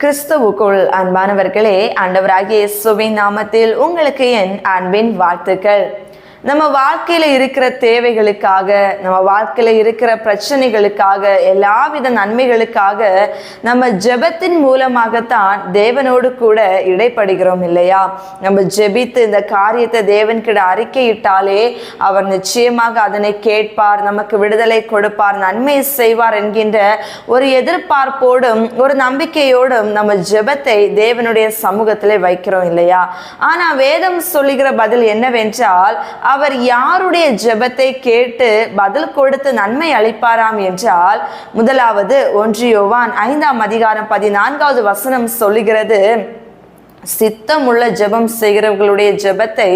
கிறிஸ்துவுக்குள் அன்பானவர்களே ஆண்டவராகிய இயேசுவின் நாமத்தில் உங்களுக்கு என் அன்பின் வாழ்த்துக்கள். நம்ம வாழ்க்கையில இருக்கிற தேவைகளுக்காக நம்ம வாழ்க்கையில இருக்கிற பிரச்சனைகளுக்காக எல்லாவித நன்மைகளுக்காக நம்ம ஜெபத்தின் மூலமாகத்தான் தேவனோடு கூட இடைப்படுகிறோம் இல்லையா? நம்ம ஜெபித்து இந்த காரியத்தை தேவன்கிட்ட அறிக்கையிட்டாலே அவர் நிச்சயமாக அதனை கேட்பார் நமக்கு விடுதலை கொடுப்பார் நன்மை செய்வார் என்கின்ற ஒரு எதிர்பார்ப்போடும் ஒரு நம்பிக்கையோடும் நம்ம ஜெபத்தை தேவனுடைய சமூகத்திலே வைக்கிறோம் இல்லையா? ஆனா வேதம் சொல்லுகிற பதில் என்னவென்றால் அவர் யாருடைய ஜெபத்தை கேட்டு பதில் கொடுத்து நன்மை அளிப்பாராம் என்றால் முதலாவது ஒன்றியோவான் ஐந்தாம் அதிகாரம் பதினான்காவது வசனம் சொல்லுகிறது. சித்தமுள்ள ஜெபம் செய்கிறவர்களுடைய ஜெபத்தை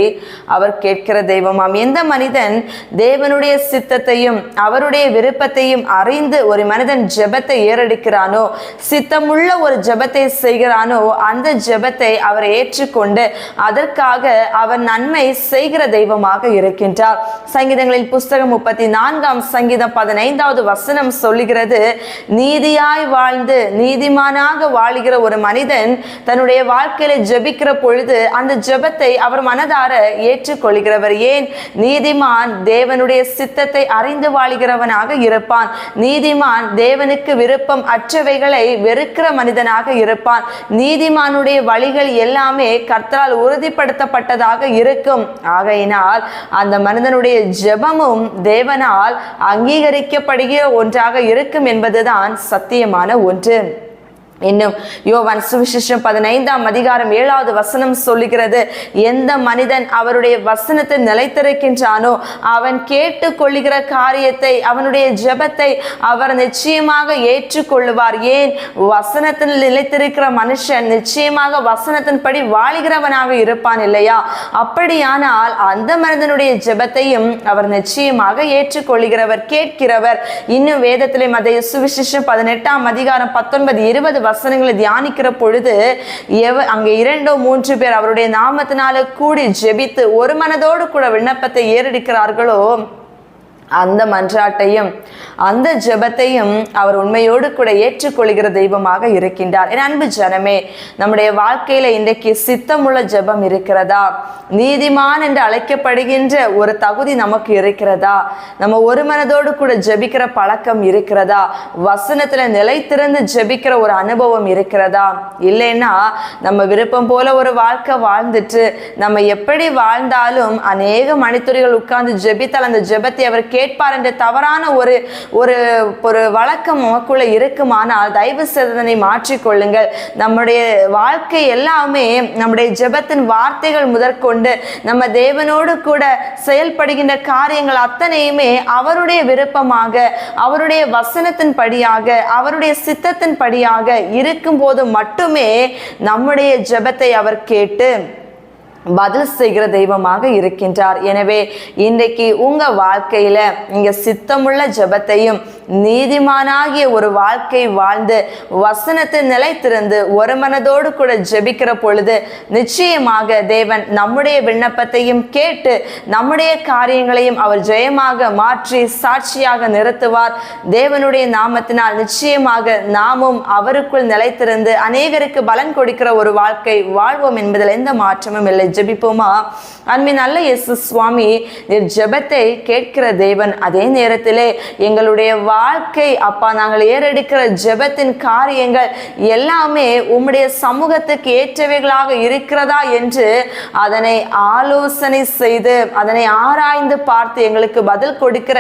அவர் கேட்கிற தெய்வமாம். எந்த மனிதன் தேவனுடைய சித்தத்தையும் அவருடைய விருப்பத்தையும் அறிந்து ஒரு மனிதன் ஜெபத்தை ஏறெடுக்கிறானோ சித்தமுள்ள ஒரு ஜெபத்தை செய்கிறானோ அந்த ஜெபத்தை அவர் ஏற்றுக்கொண்டு அதற்காக அவர் நன்மை செய்கிற தெய்வமாக இருக்கின்றார். சங்கீதங்களில் புஸ்தகம் முப்பத்தி நான்காம் சங்கீதம் பதினைந்தாவது வசனம் சொல்லுகிறது நீதியாய் வாழ்ந்து நீதிமானாக வாழுகிற ஒரு மனிதன் தன்னுடைய வாழ்க்கையில ஜெபிக்கிற பொழுது அந்த ஜெபத்தை அவர் மனதார ஏற்றுக்கொள்கிறவர். ஏன்? நீதிமான் தேவனுடைய சித்தத்தை அறிந்து வாழுகிறவனாக இருப்பான். நீதிமான் தேவனுக்கு விருப்பம் அற்றவைகளை வெறுக்கிற மனிதனாக இருப்பான். நீதிமானுடைய வழிகள் எல்லாமே கர்த்தரால் உறுதிப்படுத்தப்பட்டதாக இருக்கும். ஆகையினால் அந்த மனிதனுடைய ஜெபமும் தேவனால் அங்கீகரிக்கப்படுகிற ஒன்றாக இருக்கும் என்பதுதான் சத்தியமான ஒன்று. இன்னும் யோவான் சுவிசேஷம் பதினைந்தாம் அதிகாரம் ஏழாவது வசனம் சொல்லுகிறது எந்த மனிதன் அவருடைய வசனத்தை நிலைத்திருக்கின்றானோ அவன் கேட்டு கொள்ளுகிற காரியத்தை அவனுடைய ஜெபத்தை அவர் நிச்சயமாக ஏற்றுக்கொள்ளுவார். ஏன்? வசனத்தில் நிலைத்திருக்கிற மனுஷன் நிச்சயமாக வசனத்தின்படி வாழுகிறவனாக இருப்பான் இல்லையா? அப்படியானால் அந்த மனிதனுடைய ஜெபத்தையும் அவர் நிச்சயமாக ஏற்றுக்கொள்கிறவர் கேட்கிறவர். இன்னும் வேதத்திலே மதைய சுவிசேஷம் பதினெட்டாம் அதிகாரம் பத்தொன்பது இருபது வசனங்களை தியானிக்கிற பொழுது எவ அங்கே இரண்டோ மூன்று பேர் அவருடைய நாமத்தினால கூடி ஜெபித்து ஒரு மனதோடு கூட விண்ணப்பத்தை ஏறெடுக்கிறார்களோ அந்த மன்றாட்டையும் அந்த ஜெபத்தையும் அவர் உண்மையோடு கூட ஏற்றுக்கொள்கிற தெய்வமாக இருக்கின்றார். என் அன்பு ஜனமே நம்முடைய வாழ்க்கையில இன்றைக்கு சித்தமுள்ள ஜெபம் இருக்கிறதா? நீதிமான் என்று அழைக்கப்படுகின்ற ஒரு தகுதி நமக்கு இருக்கிறதா? நம்ம ஒரு மனதோடு கூட ஜெபிக்கிற பழக்கம் இருக்கிறதா? வசனத்துல நிலைத்திருந்து ஜெபிக்கிற ஒரு அனுபவம் இருக்கிறதா? இல்லைன்னா நம்ம விருப்பம் போல ஒரு வாழ்க்கை வாழ்ந்துட்டு நம்ம எப்படி வாழ்ந்தாலும் அநேக மணித்துறைகள் உட்கார்ந்து ஜெபித்தால் அந்த ஜெபத்தை அவர் கேட்பார் என்ற தவறான ஒரு ஒரு ஒரு வழக்கம் நமக்குள்ள இருக்குமானால் தயவு செய்தனை மாற்றிக்கொள்ளுங்கள் நம்முடைய வாழ்க்கை எல்லாமே நம்முடைய ஜெபத்தின் வார்த்தைகள் முதற்கொண்டு நம்ம தேவனோடு கூட செயல்படுகின்ற காரியங்கள் அத்தனையுமே அவருடைய விருப்பமாக அவருடைய வசனத்தின் படியாக அவருடைய சித்தத்தின் படியாக இருக்கும்போது மட்டுமே நம்முடைய ஜெபத்தை அவர் கேட்டு பதில் செய்கிற தெய்வமாக இருக்கின்றார். எனவே இன்றைக்கு உங்க வாழ்க்கையில நீங்க சித்தமுள்ள ஜெபத்தையும் நீதிமானாகிய ஒரு வாழ்க்கை வாழ்ந்து வசனத்தை நிலைத்திருந்து ஒரு மனதோடு கூட ஜெபிக்கிற பொழுது நிச்சயமாக தேவன் நம்முடைய விண்ணப்பத்தையும் கேட்டு நம்முடைய காரியங்களையும் அவர் ஜெயமாக மாற்றி சாட்சியாக நிறுத்துவார். தேவனுடைய நாமத்தினால் நிச்சயமாக நாமும் அவருக்குள் நிலைத்திருந்து அநேகருக்கு பலன் கொடுக்கிற ஒரு வாழ்க்கை வாழ்வோம் என்பதில் எந்த மாற்றமும் இல்லை. ஜெபிப்போமா? அன்பின் நல்ல இயேசு சுவாமி நீர் ஜெபத்தை கேட்கிற தேவன் அதே நேரத்திலே எங்களுடைய வாழ்க்கை அப்பா நாங்கள் ஏறெடுக்கிற ஜெபத்தின் காரியங்கள் எல்லாமே உம்முடைய சமூகத்துக்கு ஏற்றவைகளாக இருக்கிறதா என்று அதனை ஆலோசனை செய்து அதனை ஆராய்ந்து பார்த்து எங்களுக்கு பதில் கொடுக்கிற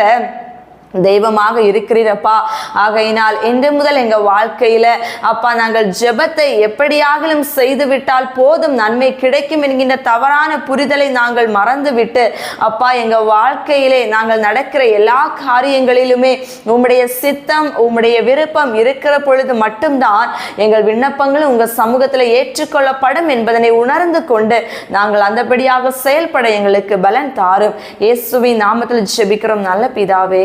தெய்வமாக இருக்கிறீரப்பா. ஆகையினால் இன்று முதல் எங்க வாழ்க்கையில அப்பா நாங்கள் ஜெபத்தை எப்படியாகலும் செய்து விட்டால் போதும் நன்மை கிடைக்கும் என்கின்ற தவறான புரிதலை நாங்கள் மறந்துவிட்டு அப்பா எங்க வாழ்க்கையிலே நாங்கள் நடக்கிற எல்லா காரியங்களிலுமே உம்முடைய சித்தம் உம்முடைய விருப்பம் இருக்கிற பொழுது மட்டும்தான் எங்கள் விண்ணப்பங்கள் உங்க சமூகத்தில் ஏற்றுக்கொள்ளப்படும் என்பதனை உணர்ந்து கொண்டு நாங்கள் அந்தபடியாக செயல்பட எங்களுக்கு பலன் தாரும். இயேசுவின் நாமத்தில் ஜெபிக்கிறோம். நல்ல பிதாவே